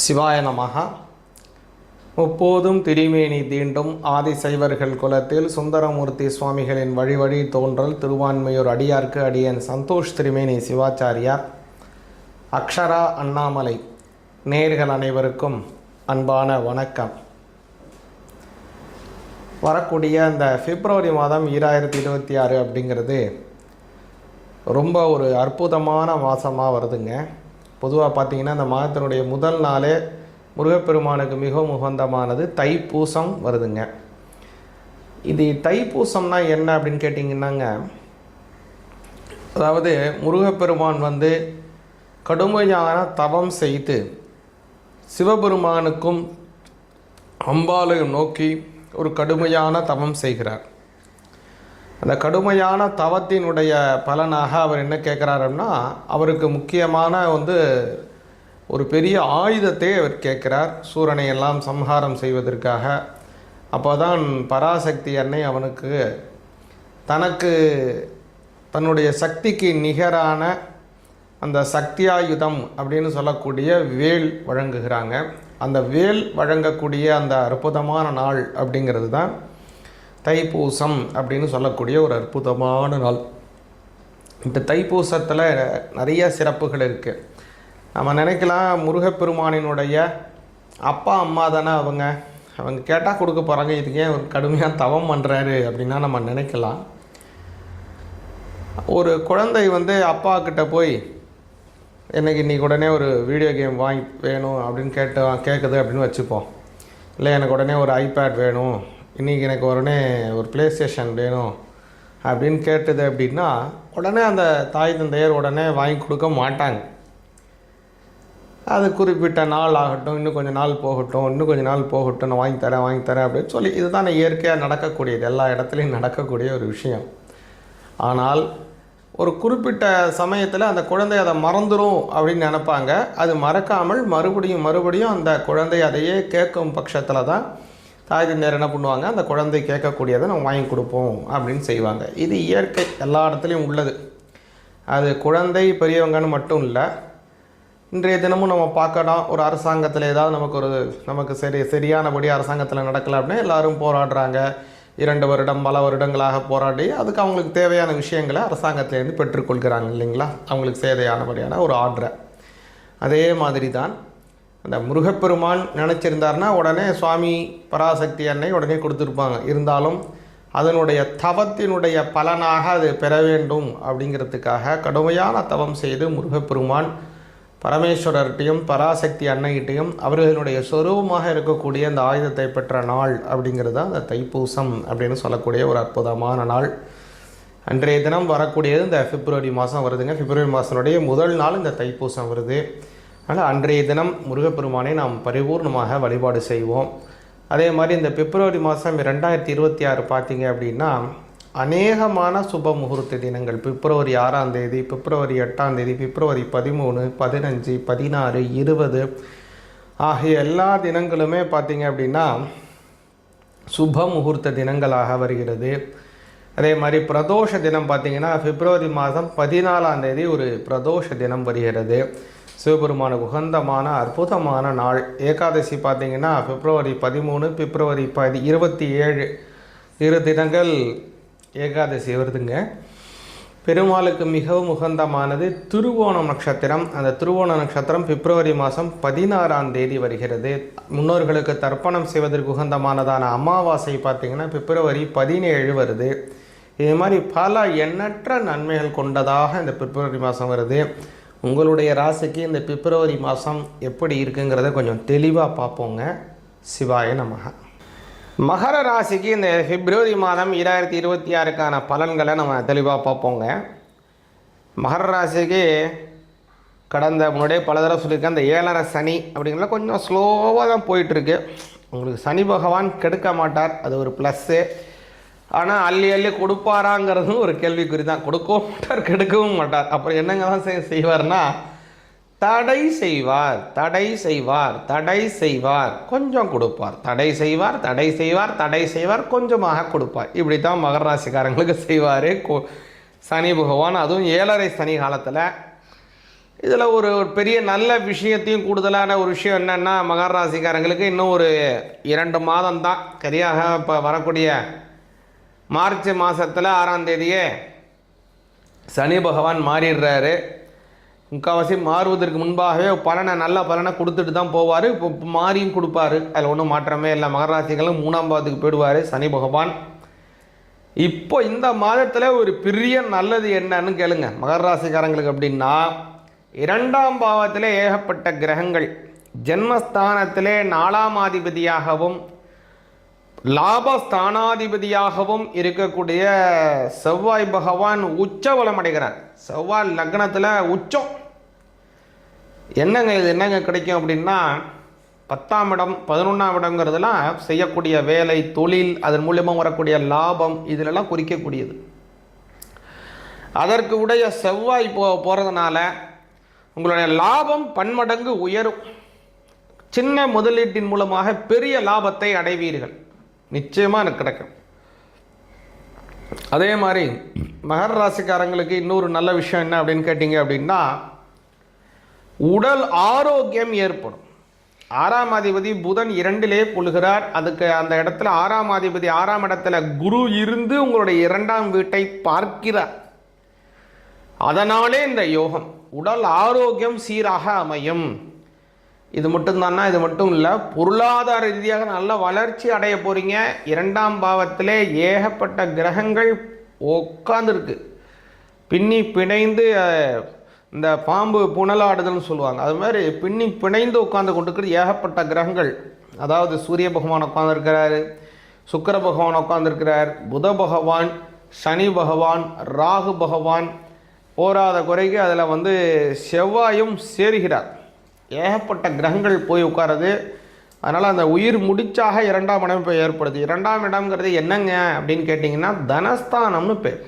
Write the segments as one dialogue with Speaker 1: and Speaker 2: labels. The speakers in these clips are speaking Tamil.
Speaker 1: சிவாய நமகா முப்போதும் திரிமேனி தீண்டும் ஆதிசைவர்கள் குலத்தில் சுந்தரமூர்த்தி சுவாமிகளின் வழி வழி தோன்றல் திருவான்மையூர் அடியார்க்கு அடியன் சந்தோஷ் திரிமேனி சிவாச்சாரியார். அக்ஷரா அண்ணாமலை நேர்கள் அனைவருக்கும் அன்பான வணக்கம். வரக்கூடிய அந்த பிப்ரவரி மாதம் ஈராயிரத்தி இருபத்தி ஆறு அப்படிங்கிறது ரொம்ப ஒரு அற்புதமான மாதமாக வருதுங்க. பொதுவாக பார்த்தீங்கன்னா இந்த மாதத்தினுடைய முதல் நாளே முருகப்பெருமானுக்கு மிகவும் உகந்தமானது தைப்பூசம் வருதுங்க. இது தைப்பூசம்னா என்ன அப்படின்னு கேட்டிங்கன்னாங்க. அதாவது முருகப்பெருமான் வந்து கடுமையான தவம் செய்து சிவபெருமானுக்கும் அம்பாலையும் நோக்கி ஒரு கடுமையான தவம் செய்கிறார். அந்த கடுமையான தவத்தினுடைய பலனாக அவர் என்ன கேட்குறாருன்னா அவருக்கு முக்கியமான வந்து ஒரு பெரிய ஆயுதத்தை அவர் கேட்குறார். சூரனை எல்லாம் சம்ஹாரம் செய்வதற்காக. அப்போ தான் பராசக்தி அன்னை அவனுக்கு தனக்கு தன்னுடைய சக்திக்கு நிகரான அந்த சக்தியாயுதம் அப்படின்னு சொல்லக்கூடிய வேல் வழங்குகிறாங்க. அந்த வேல் வழங்கக்கூடிய அந்த அற்புதமான நாள் அப்படிங்கிறது தான் தைப்பூசம் அப்படின்னு சொல்லக்கூடிய ஒரு அற்புதமான நாள். இந்த தைப்பூசத்தில் நிறைய சிறப்புகள் இருக்குது நம்ம நினைக்கலாம் முருகப்பெருமானினுடைய அப்பா அம்மா தானே அவங்க. அவங்க கேட்டால் கொடுக்க போகிறாங்க இதுக்கு ஏன் ஒரு கடுமையாக தவம் பண்ணுறாரு அப்படின்னா நம்ம நினைக்கலாம். ஒரு குழந்தை வந்து அப்பா கிட்ட போய் எனக்கு இன்றைக்கி உடனே ஒரு வீடியோ கேம் வாங்கி வேணும் அப்படின்னு கேட்டு கேட்குது அப்படின்னு வச்சுப்போம். இல்லை எனக்கு உடனே ஒரு ஐபேட் வேணும் இன்றைக்கி எனக்கு உடனே ஒரு ப்ளே ஸ்டேஷன் வேணும் அப்படின்னு கேட்டது அப்படின்னா உடனே அந்த தாய் தந்தையர் உடனே வாங்கி கொடுக்க மாட்டாங்க. அது குறிப்பிட்ட நாள் ஆகட்டும் இன்னும் கொஞ்சம் நாள் போகட்டும் இன்னும் கொஞ்சம் நாள் போகட்டும் நான் வாங்கி தரேன் வாங்கி தரேன் அப்படின்னு சொல்லி இதுதான் இயற்கையாக நடக்கக்கூடியது எல்லா இடத்துலையும் நடக்கக்கூடிய ஒரு விஷயம். ஆனால் ஒரு குறிப்பிட்ட சமயத்தில் அந்த குழந்தை அதை மறந்துடும் அப்படின்னு நினைப்பாங்க. அது மறக்காமல் மறுபடியும் மறுபடியும் அந்த குழந்தை அதையே கேட்கும் பட்சத்தில் தான் தாய் தந்தையர் என்ன பண்ணுவாங்க? அந்த குழந்தை கேட்கக்கூடியதை நம்ம வாங்கி கொடுப்போம் அப்படின்னு செய்வாங்க. இது இயற்கை எல்லா இடத்துலையும் உள்ளது. அது குழந்தை பெரியவங்கன்னு மட்டும் இல்லை இன்றைய தினமும் நம்ம பார்க்கலாம் ஒரு அரசாங்கத்தில் ஏதாவது நமக்கு ஒரு நமக்கு சரி சரியானபடி அரசாங்கத்தில் நடக்கலை அப்படின்னா எல்லாரும் போராடுறாங்க. இரண்டு வருடம் பல வருடங்களாக போராடி அதுக்கு அவங்களுக்கு தேவையான விஷயங்களை அரசாங்கத்திலேருந்து பெற்றுக்கொள்கிறாங்க இல்லைங்களா? அவங்களுக்கு தேவையானபடியான ஒரு ஆர்டரை. அதே மாதிரி தான் அந்த முருகப்பெருமான் நினச்சிருந்தாருன்னா உடனே சுவாமி பராசக்தி அன்னை உடனே கொடுத்துருப்பாங்க. இருந்தாலும் அதனுடைய தவத்தினுடைய பலனாக அது பெற வேண்டும் அப்படிங்கிறதுக்காக கடுமையான தவம் செய்து முருகப்பெருமான் பரமேஸ்வரர்கிட்டையும் பராசக்தி அன்னைகிட்டையும் அவர்களுடைய சொரூபமாக இருக்கக்கூடிய அந்த ஆயுதத்தை பெற்ற நாள் அப்படிங்கிறது தான் அந்த தைப்பூசம் அப்படின்னு சொல்லக்கூடிய ஒரு அற்புதமான நாள். அன்றைய தினம் வரக்கூடியது இந்த பிப்ரவரி மாதம் வருதுங்க. பிப்ரவரி மாதனுடைய முதல் நாள் இந்த தைப்பூசம் வருது. அதனால் அன்றைய தினம் முருகப்பெருமானை நாம் பரிபூர்ணமாக வழிபாடு செய்வோம். அதே மாதிரி இந்த பிப்ரவரி மாதம் ரெண்டாயிரத்தி இருபத்தி ஆறு பார்த்தீங்க அப்படின்னா அநேகமான சுப முகூர்த்த தினங்கள். பிப்ரவரி ஆறாம் தேதி பிப்ரவரி எட்டாம் தேதி பிப்ரவரி பதிமூணு பதினஞ்சு பதினாறு இருபது ஆகிய எல்லா தினங்களுமே பார்த்தீங்க அப்படின்னா சுப முகூர்த்த தினங்களாக வருகிறது. அதே மாதிரி பிரதோஷ தினம் பார்த்தீங்கன்னா பிப்ரவரி மாதம் பதினாலாம் தேதி ஒரு பிரதோஷ தினம் வருகிறது. சிவபெருமானுக்கு உகந்தமான அற்புதமான நாள். ஏகாதசி பார்த்தீங்கன்னா பிப்ரவரி பதிமூணு பிப்ரவரி பதி இருபத்தி ஏழு. இரு தினங்கள் ஏகாதசி வருதுங்க. பெருமாளுக்கு மிகவும் உகந்தமானது திருவோணம் நட்சத்திரம். அந்த திருவோண நட்சத்திரம் பிப்ரவரி மாதம் பதினாறாம் தேதி வருகிறது. முன்னோர்களுக்கு தர்ப்பணம் செய்வதற்கு உகந்தமானதான அமாவாசை பார்த்திங்கன்னா பிப்ரவரி பதினேழு வருது. இது மாதிரி பல எண்ணற்ற நன்மைகள் கொண்டதாக இந்த பிப்ரவரி மாதம் வருது. உங்களுடைய ராசிக்கு இந்த பிப்ரவரி மாதம் எப்படி இருக்குங்கிறத கொஞ்சம் தெளிவாக பார்ப்போங்க. சிவாய நமக. மகர ராசிக்கு இந்த பிப்ரவரி மாதம் இரண்டாயிரத்தி இருபத்தி ஆறுக்கான பலன்களை நம்ம தெளிவாக பார்ப்போங்க. மகர ராசிக்கு கடந்த முன்னாடியே பல தடவை சொல்லியிருக்கேன் அந்த ஏழரை சனி அப்படிங்கிறத கொஞ்சம் ஸ்லோவாக தான் போயிட்டுருக்கு உங்களுக்கு சனி பகவான் கெடுக்க மாட்டார். அது ஒரு ப்ளஸ்ஸு ஆனால் அள்ளி அள்ளி கொடுப்பாராங்கிறதும் ஒரு கேள்விக்குறி தான். கொடுக்கவும் மாட்டார் கெடுக்கவும் மாட்டார். அப்புறம் என்னங்க தான் செய்- செய்வார்னா தடை செய்வார் தடை செய்வார் தடை செய்வார் கொஞ்சம் கொடுப்பார். தடை செய்வார் தடை செய்வார் தடை செய்வார் கொஞ்சமாக கொடுப்பார். இப்படி தான் மகர ராசிக்காரங்களுக்கு செய்வார். சனி பகவான் அதுவும் ஏழரை சனி காலத்தில். இதில் ஒரு ஒரு பெரிய நல்ல விஷயத்தையும் கூடுதலான ஒரு விஷயம் என்னென்னா மகர ராசிக்காரங்களுக்கு இன்னும் ஒரு இரண்டு மாதம் தான் சரியாக இப்போ வரக்கூடிய மார்ச் மாதத்தில் ஆறாம் தேதியே சனி பகவான் மாறிடுறாரு. முக்கால்வாசி மாறுவதற்கு முன்பாகவே பலனை நல்ல பலனை கொடுத்துட்டு தான் போவார். இப்போ மாறியும் கொடுப்பாரு. அதில் ஒன்றும் மாற்றமே இல்லை. மகராசிகளும் மூணாம் பாதத்துக்கு போயிடுவார் சனி பகவான். இப்போ இந்த மாதத்தில் ஒரு பெரிய நல்லது என்னன்னு கேளுங்க. மகர ராசிக்காரங்களுக்கு அப்படின்னா இரண்டாம் பாவத்தில் ஏகப்பட்ட கிரகங்கள். ஜென்மஸ்தானத்திலே நாலாம் அதிபதியாகவும் லாபஸ்தானாதிபதியாகவும் இருக்கக்கூடிய செவ்வாய் பகவான் உச்சபலம் அடைகிறார். செவ்வாய் லக்னத்தில் உச்சம். என்னங்க இது? என்னங்க கிடைக்கும் அப்படின்னா பத்தாம் இடம் பதினொன்றாம் இடங்கிறதுலாம் செய்யக்கூடிய வேலை தொழில் அதன் மூலியமாக வரக்கூடிய லாபம் இதிலெல்லாம் குறிக்கக்கூடியது. அதற்கு உடைய செவ்வாய் போ போகிறதுனால உங்களுடைய லாபம் பன்மடங்கு உயரும். சின்ன முதலீட்டின் மூலமாக பெரிய லாபத்தை அடைவீர்கள். நிச்சயமாக எனக்கு கிடைக்கும். அதே மாதிரி மகர ராசிக்காரங்களுக்கு இன்னொரு நல்ல விஷயம் என்ன அப்படின்னு கேட்டிங்க அப்படின்னா உடல் ஆரோக்கியம் ஏற்படும். ஆறாம் அதிபதி புதன் இரண்டிலே கொள்கிறார் அதுக்கு அந்த இடத்துல ஆறாம் அதிபதி ஆறாம் இடத்துல குரு இருந்து உங்களுடைய இரண்டாம் வீட்டை பார்க்கிறார். அதனாலே இந்த யோகம் உடல் ஆரோக்கியம் சீராக அமையும். இது மட்டும்தானா? இது மட்டும் இல்லை பொருளாதார ரீதியாக நல்ல வளர்ச்சி அடைய போகிறீங்க இரண்டாம் பாவத்திலே ஏகப்பட்ட கிரகங்கள் உட்காந்துருக்கு பின்னி பிணைந்து இந்த பாம்பு புனலாடுதல்னு சொல்லுவாங்க. அது மாதிரி பின்னி பிணைந்து உட்காந்து கொண்டிருக்கிறது ஏகப்பட்ட கிரகங்கள். அதாவது சூரிய பகவான் உட்காந்துருக்கிறாரு சுக்கிர பகவான் உட்காந்துருக்கிறார் புத பகவான் சனி பகவான் ராகு பகவான் போராத குறைக்கு அதில் வந்து செவ்வாயும் சேருகிறார். ஏகப்பட்ட கிரகங்கள் போய் உட்காருது. அதனால் அந்த உயிர் முடிச்சாக இரண்டாம் இடம் இப்போ ஏற்படுது. இரண்டாம் இடம்ங்கிறது என்னங்க அப்படின்னு கேட்டிங்கன்னா தனஸ்தானம்னு பேர்.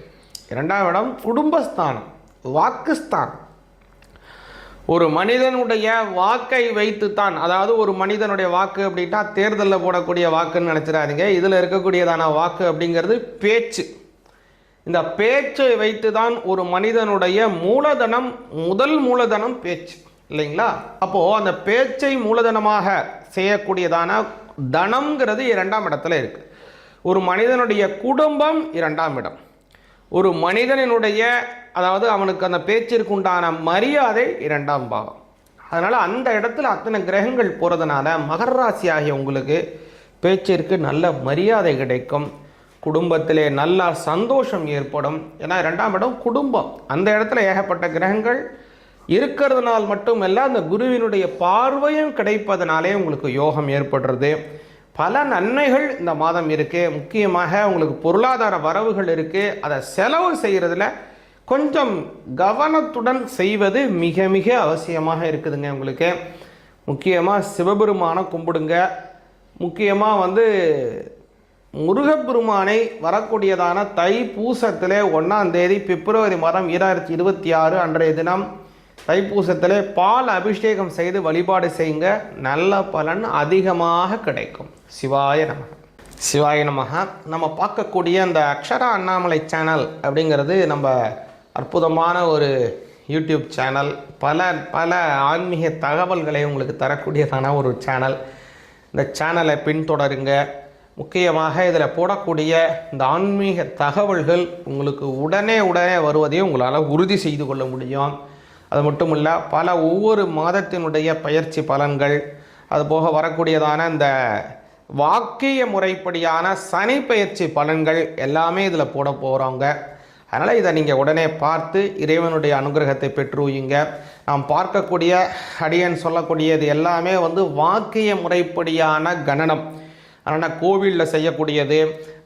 Speaker 1: இரண்டாம் இடம் குடும்பஸ்தானம் வாக்குஸ்தானம். ஒரு மனிதனுடைய வாக்கை வைத்துத்தான் அதாவது ஒரு மனிதனுடைய வாக்கு அப்படின்னா தேர்தலில் போடக்கூடிய வாக்குன்னு நினச்சிடாதீங்க. இதில் இருக்கக்கூடியதான வாக்கு அப்படிங்கிறது பேச்சு. இந்த பேச்சை வைத்து தான் ஒரு மனிதனுடைய மூலதனம் முதல் மூலதனம் பேச்சு. இல்லைங்களா? அப்போது அந்த பேச்சை மூலதனமாக செய்யக்கூடியதான தனம்ங்கிறது இரண்டாம் இடத்துல இருக்குது ஒரு மனிதனுடைய குடும்பம் இரண்டாம் இடம். ஒரு மனிதனினுடைய அதாவது அவனுக்கு அந்த பேச்சிற்கு உண்டான மரியாதை இரண்டாம் பாவம். அதனால் அந்த இடத்துல அத்தனை கிரகங்கள் போகிறதுனால மகர ராசி ஆகிய உங்களுக்கு பேச்சிற்கு நல்ல மரியாதை கிடைக்கும். குடும்பத்திலே நல்ல சந்தோஷம் ஏற்படும். ஏன்னா இரண்டாம் இடம் குடும்பம். அந்த இடத்துல ஏகப்பட்ட கிரகங்கள் இருக்கிறதுனால் மட்டுமல்ல அந்த குருவினுடைய பார்வையும் கிடைப்பதனாலே உங்களுக்கு யோகம் ஏற்படுறது. பல நன்மைகள் இந்த மாதம் இருக்குது முக்கியமாக உங்களுக்கு பொருளாதார வரவுகள் இருக்குது அதை செலவு செய்கிறதுல கொஞ்சம் கவனத்துடன் செய்வது மிக மிக அவசியமாக இருக்குதுங்க உங்களுக்கு. முக்கியமாக சிவபெருமானை கும்பிடுங்க. முக்கியமாக வந்து முருகப்பெருமானை வரக்கூடியதான தை பூசத்தில் ஒன்றாம் தேதி பிப்ரவரி மாதம் ஈராயிரத்தி இருபத்தி ஆறு அன்றைய தினம் தைப்பூசத்திலே பால் அபிஷேகம் செய்து வழிபாடு செய்யுங்க. நல்ல பலன் அதிகமாக கிடைக்கும். சிவாய நமக சிவாய நமக நம்ம பார்க்கக்கூடிய அந்த அக்ஷரா அண்ணாமலை சேனல் அப்படிங்கிறது நம்ம அற்புதமான ஒரு யூடியூப் சேனல். பல பல ஆன்மீக தகவல்களை உங்களுக்கு தரக்கூடியதான ஒரு சேனல். இந்த சேனலை பின்தொடருங்க. முக்கியமாக இதில் போடக்கூடிய இந்த ஆன்மீக தகவல்கள் உங்களுக்கு உடனே உடனே வருவதையும் உங்களால் உறுதி செய்து கொள்ள முடியும். அது மட்டும் இல்லை பல ஒவ்வொரு மாதத்தினுடைய பயிற்சி பலன்கள் அதுபோக வரக்கூடியதான இந்த வாக்கிய முறைப்படியான சனி பயிற்சி பலன்கள் எல்லாமே இதில் போட போகிறோங்க அதனால் இதை நீங்கள் உடனே பார்த்து இறைவனுடைய அனுகிரகத்தை பெற்றுவீங்க நாம் பார்க்கக்கூடிய அடியன் சொல்லக்கூடியது எல்லாமே வந்து வாக்கிய முறைப்படியான கணனம் ஆனால் கோவிலில் செய்யக்கூடியது.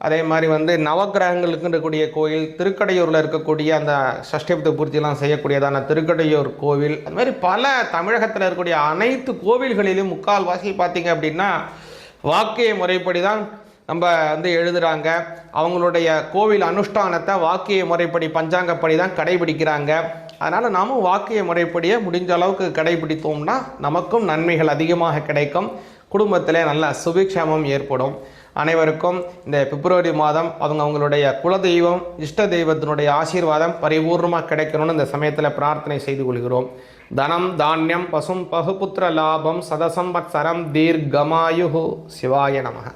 Speaker 1: அதே மாதிரி வந்து நவக்கிரகங்களுக்கு இருக்கக்கூடிய கோயில் திருக்கடையூரில் இருக்கக்கூடிய அந்த சஷ்டிபத்த பூர்த்திலாம் செய்யக்கூடியதான திருக்கடையூர் கோவில் அது மாதிரி பல தமிழகத்தில் இருக்கக்கூடிய அனைத்து கோவில்களிலும் முக்கால்வாசி பார்த்தீங்க அப்படின்னா வாக்கிய முறைப்படி தான் நம்ம வந்து எழுதுகிறாங்க அவங்களுடைய கோவில் அனுஷ்டானத்தை வாக்கிய முறைப்படி பஞ்சாங்கப்படி தான் கடைபிடிக்கிறாங்க. அதனால் நாமும் வாக்கிய முறைப்படியே முடிஞ்ச அளவுக்கு கடைபிடித்தோம்னா நமக்கும் நன்மைகள் அதிகமாக கிடைக்கும். குடும்பத்தில் நல்ல சுபிக்ஷேமம் ஏற்படும். அனைவருக்கும் இந்த பிப்ரவரி மாதம் அவங்க அவங்களுடைய குலதெய்வம் இஷ்ட தெய்வத்தினுடைய ஆசீர்வாதம் பரிபூர்ணமாக கிடைக்கணும்னு இந்த சமயத்தில் பிரார்த்தனை செய்து கொள்கிறோம். தனம் தானியம் பசும் பகுபுத்திர லாபம் சதசம்பத்சரம் தீர்க்கமாயு சிவாய நமக.